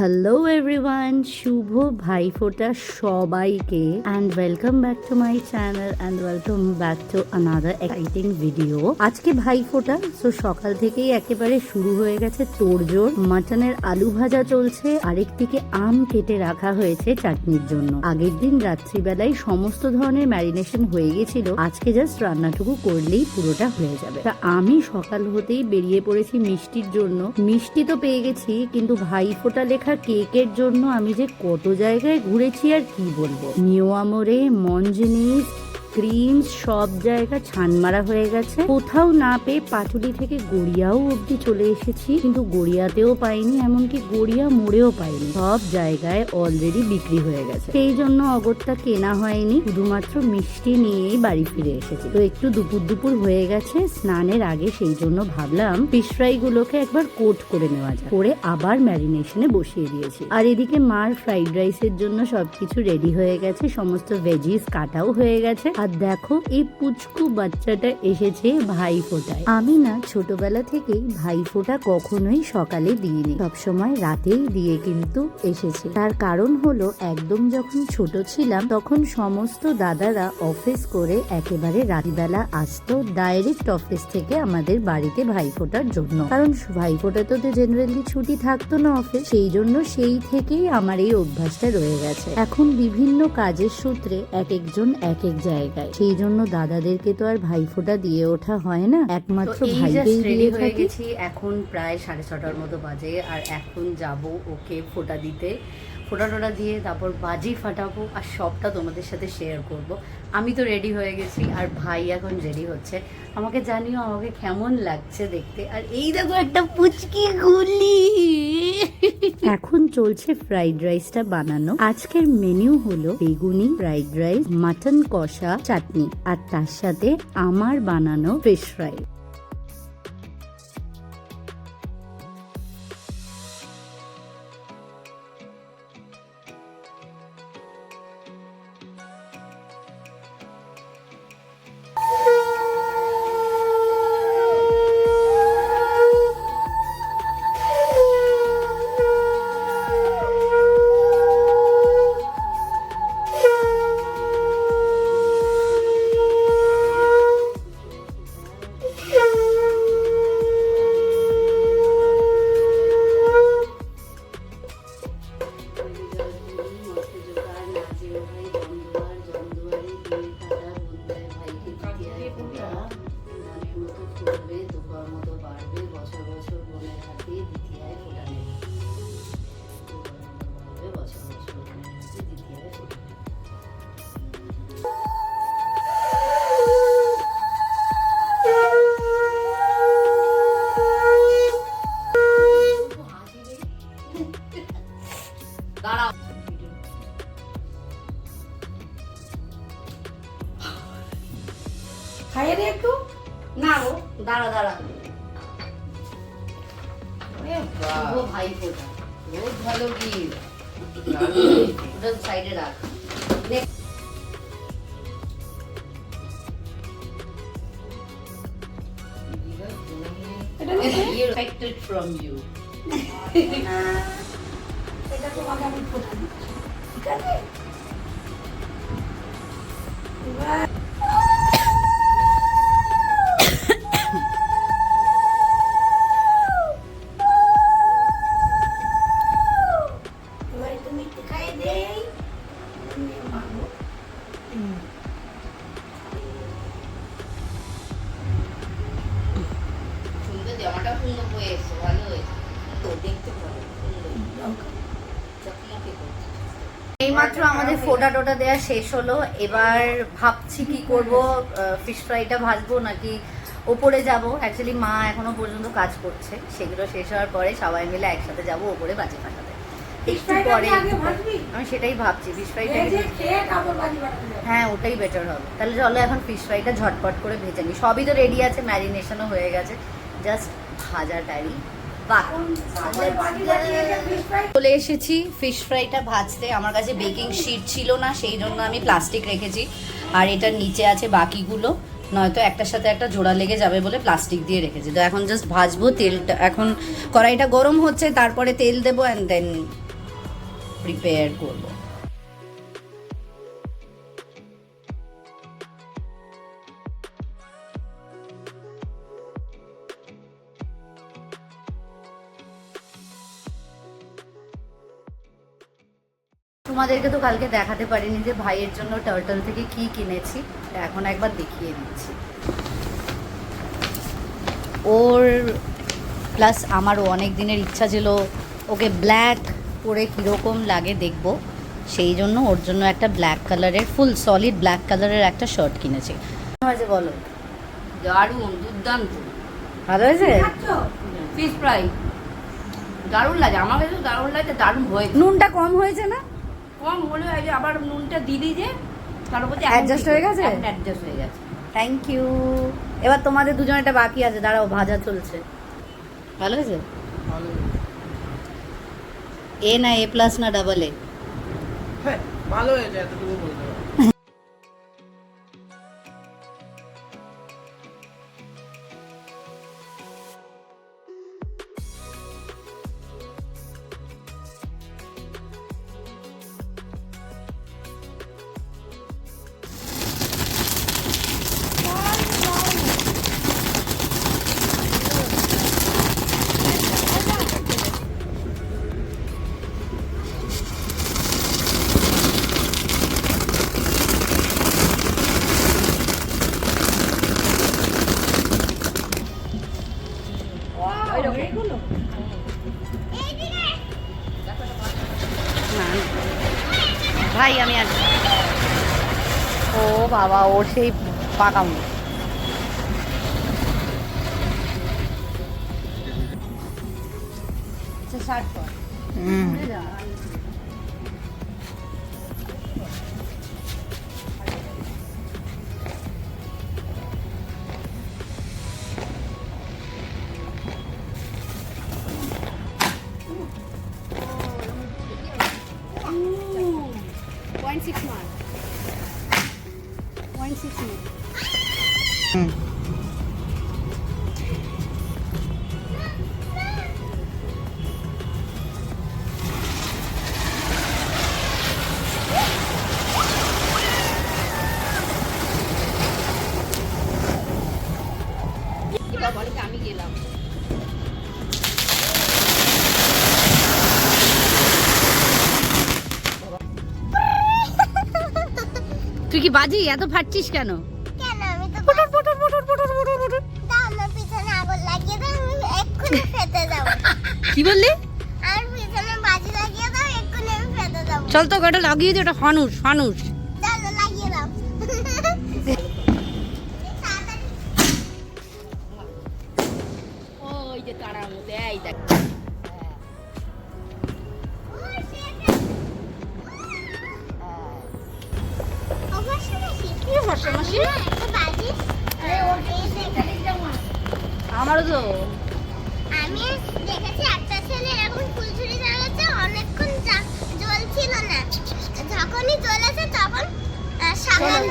Hello everyone শুভ ভাইফোঁটা সবাইকে and welcome back to my channel and welcome back to another exciting video আজকে Bhaiphonta so সকাল থেকেই একেবারে শুরু হয়ে গেছে তোড়জোড়। মাটনের আলু ভাজা চলছে আরেকদিকে আম কেটে রাখা হয়েছে চাটনির জন্য। আগের দিন রাত্রিবেলায় সমস্ত ধরনের ম্যারিনেশন হয়ে গেছিল, আজকে জাস্ট রান্নাটুকু করলেই পুরোটা হয়ে যাবে। তা আমি সকাল হতেই বেরিয়ে পড়েছি মিষ্টির জন্য। মিষ্টি তো পেয়ে গেছি, কিন্তু ভাইফোঁটা লেখা কেকের জন্য আমি যে কত জায়গায় ঘুরেছি আর কি বলব? নিউ আমরে মঞ্জনিস ক্রিম সব জায়গা ছান মারা হয়ে গেছে। কোথাও না পেয়ে পাটুলি থেকে গড়িয়াও অবধি চলে এসেছি, কিন্তু গড়িয়াতেও পাইনি, এমনকি গড়িয়া মোড়েও পাইনি। সব জায়গায় অলরেডি বিক্রি হয়ে গেছে। সেই জন্য অগত্যা কেনা হয়নি, শুধুমাত্র মিষ্টি নিয়েই বাড়ি ফিরে এসেছি। তো একটু দুপুর দুপুর হয়ে গেছে, স্নানের আগে সেই জন্য ভাবলাম ফিশ ফ্রাই গুলোকে একবার কোট করে নেওয়া যায় করে আবার ম্যারিনেশনে বসিয়ে দিয়েছি। আর এদিকে মার ফ্রাইড রাইসের জন্য সবকিছু রেডি হয়ে গেছে, সমস্ত ভেজিস কাটাও হয়ে গেছে। আর দেখো এই পুচকু বাচ্চাটা এসেছে ভাই ফোটায় আমি না ছোটবেলা থেকেই ভাই ফোঁটা কখনোই সকালে দিইনি। সবসময় রাতেই দিয়ে কিন্তু এসেছে। তার কারণ হলো একদম যখন ছোট ছিলাম তখন সমস্ত দাদারা অফিস করে একেবারে রাত্রিবেলা আসতো ডাইরেক্ট অফিস থেকে আমাদের বাড়িতে ভাই ফোটার জন্য। কারণ ভাই ফোটাতে তো জেনারেলি ছুটি থাকতো না অফিস, সেই জন্য সেই থেকেই আমার এই অভ্যাসটা রয়ে গেছে। এখন বিভিন্ন কাজের সূত্রে এক একজন এক এক জায়গায় সেই জন্য দাদাদেরকে তো আর ভাইফোঁটা দিয়ে ওঠা হয় না। একমাত্র ভাইকেই দিয়ে হয়ে গেছি এখন প্রায় সাড়ে ছটার মতো বাজে আর এখন যাব ওকে ফোঁটা দিতে। ফোটা টোটা দিয়ে তারপর বাজি ফাটাবো আর সবটা তোমাদের সাথে শেয়ার করব। আমি তো রেডি হয়ে গেছি আর ভাই এখন রেডি হচ্ছে। আমাকে জানিও আমাকে কেমন লাগছে দেখতে। আর এই দেখো একটা পুচকি গুলি। এখন চলছে ফ্রাইড রাইসটা বানানো। আজকের মেনু হলো বেগুনি ফ্রাইড রাইস মাটন কষা, চাটনি। আর তার সাথে আমার বানানো ফ্রেশ ফ্রাই এ বাবা। শুভ ভাই ফোটা বহুত ভালো গিফট ওটা সাইডে রাখ এটা নিয়ে Expected from you. এটা তোমাকে আমি ফোটা দিচ্ছি ঠিক আছে ভালো হয়েছে তো দেখতে এইমাত্র আমাদের ফোটা টোটা দেওয়া শেষ হলো। এবার ভাবছি কি করব ফিশ ফ্রাইটা ভাজবো নাকি ওপরে যাব? অ্যাকচুয়ালি মা এখনও পর্যন্ত কাজ করছে। সেগুলো শেষ হওয়ার পরে সবাই মিলে একসাথে যাব ওপরে বাজি ফাটাতে। একটু পরে আমি সেটাই ভাবছি ফিশ ফ্রাইটা। হ্যাঁ ওটাই বেটার হবে। তাহলে চলো এখন ফিশ ফ্রাইটা ঝটপট করে ভেজে নিই। সবই তো রেডি আছে ম্যারিনেশনও হয়ে গেছে। জাস্ট fish fry চলে এসেছি ফিশ ফ্রাইটা ভাজতে। আমার কাছে বেকিং শিট ছিল না, সেই জন্য আমি প্লাস্টিক রেখেছি। আর এটার নিচে আছে বাকিগুলো, নয়তো একটার সাথে একটা জোড়া লেগে যাবে বলে প্লাস্টিক দিয়ে রেখেছি। তো এখন জাস্ট ভাজবো তেলটা। এখন কড়াইটা গরম হচ্ছে, তারপরে তেল দেবো অ্যান্ড দেন প্রিপেয়ার করব। তোমাদেরকে তো কালকে দেখাতে পারিনি যে ভাইয়ের জন্য টার্টল থেকে কি কিনেছি। এখন একবার দেখিয়ে দিচ্ছি। ওর প্লাস আমারও অনেক দিনের ইচ্ছা ছিল ওকে ব্ল্যাক পরে কীরকম লাগে দেখব। সেই জন্য ওর জন্য একটা ব্ল্যাক কালারের ফুল সলিড ব্ল্যাক কালারের একটা শার্ট কিনেছি। হয়েছে বলো? দারুণ দুর্দান্ত। ভালো হয়েছে? ফিশ ফ্রাই দারুণ লাগে আমার কাছে দারুণ লাগে দারুণ হয়েছে। নুনটা কম হয়েছে না? কম হলে এই যে আবার নুনটা দিলি যে তার উপর অ্যাডজাস্ট হয়ে গেছে? অ্যাডজাস্ট হয়ে গেছে। থ্যাংক ইউ এবার তোমাদের দুজনেরটা বাকি আছে দাঁড়াও ভাজা চলছে। ভালো হয়েছে? ভালো এ না এ প্লাস না ডাবল এ হ্যাঁ ভালো হয়েছে এতটুকু বলতে বাবা ওর সেই পাকা মুখ আচ্ছা One six one. One কি বাজি? এত ফাটছিস কেন? কেন? আমি তো পটর পটর পটর পটর পটর পটর আমার পিছনে আগুন লাগিয়ে দাও আমি এক্ষুনি ফেটে যাব। কি বললি? আর পিছনে বাজি লাগিয়ে দাও এক্ষুনি আমি ফেটে যাব। চল তো ওটা লাগিয়ে দে ওটা ফানুস ফানুস আমারও তো। আমি দেখেছি একটা ছেলে এখন ফুলঝুরি জ্বালাতে অনেকক্ষণ জ্বলছিল না। যখনই জ্বলেছে তখন সাবধান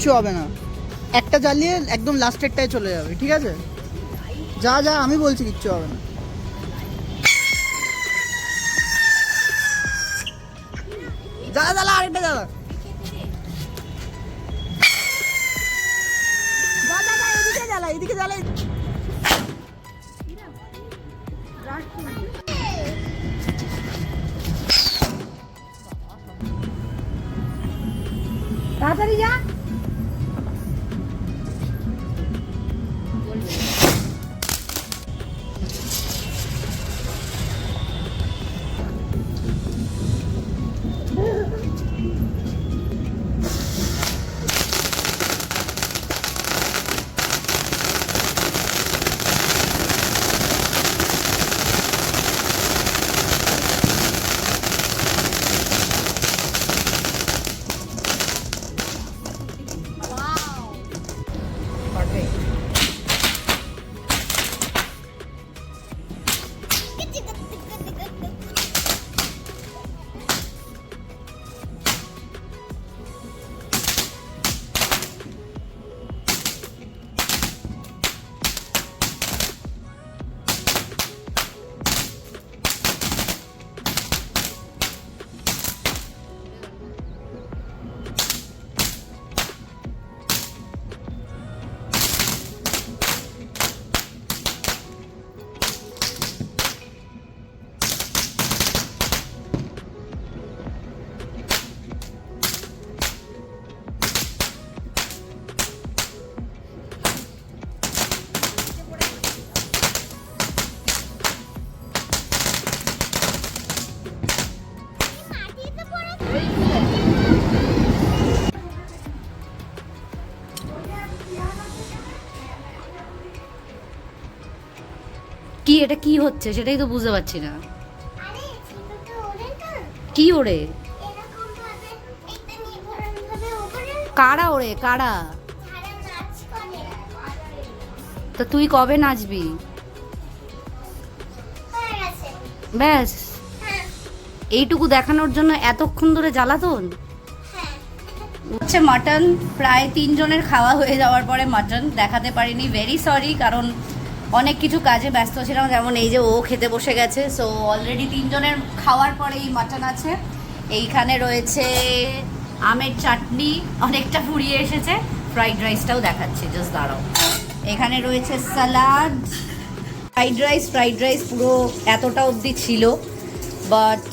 কিচ্ছু হবে না। একটা জ্বালিয়ে একদম লাস্টেরটায় চলে যাবে ঠিক আছে? যা যা আমি বলছি কিচ্ছু হবে না। জ্বালা জ্বালা আরেকটা জ্বালা। যা, যা, যা, এদিকে। তাড়াতাড়ি যা। কি এটা কি হচ্ছে? সেটাই তো বুঝতে পারছি না। কি ওরে কারা ওরে করে? তা তুই কবে নাচবি? ব্যাস। হ্যাঁ। এইটুকু দেখানোর জন্য এতক্ষণ ধরে জ্বালাতন? হ্যাঁ। হচ্ছে মাটন। প্রায় তিনজনের খাওয়া হয়ে যাওয়ার পরে মাটন। দেখাতে পারিনি। ভেরি সরি কারণ অনেক কিছু কাজে ব্যস্ত ছিলাম, যেমন এই যে ও খেতে বসে গেছে সো অলরেডি তিনজনের খাওয়ার পরে এই মাটন আছে। এইখানে রয়েছে আমের চাটনি, অনেকটা ফুরিয়ে এসেছে। ফ্রাইড রাইসটাও দেখাচ্ছি জাস্ট দাঁড়াও। এখানে রয়েছে salad fried rice fried rice পুরো এতটা অবধি ছিল। বাট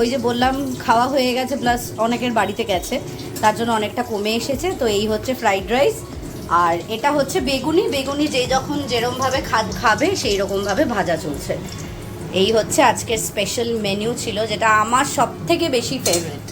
ওই যে বললাম, খাওয়া হয়ে গেছে প্লাস অনেকের বাড়িতে গেছে, তার জন্য অনেকটা কমে এসেছে। তো এই হচ্ছে ফ্রাইড রাইস আর এটা হচ্ছে বেগুনি। বেগুনি যে যখন যেরমভাবে খাদ খাবে সেই রকমভাবে ভাজা চলছে। এই হচ্ছে আজকের স্পেশাল মেনু ছিল, যেটা আমার সব থেকে বেশি ফেভারিট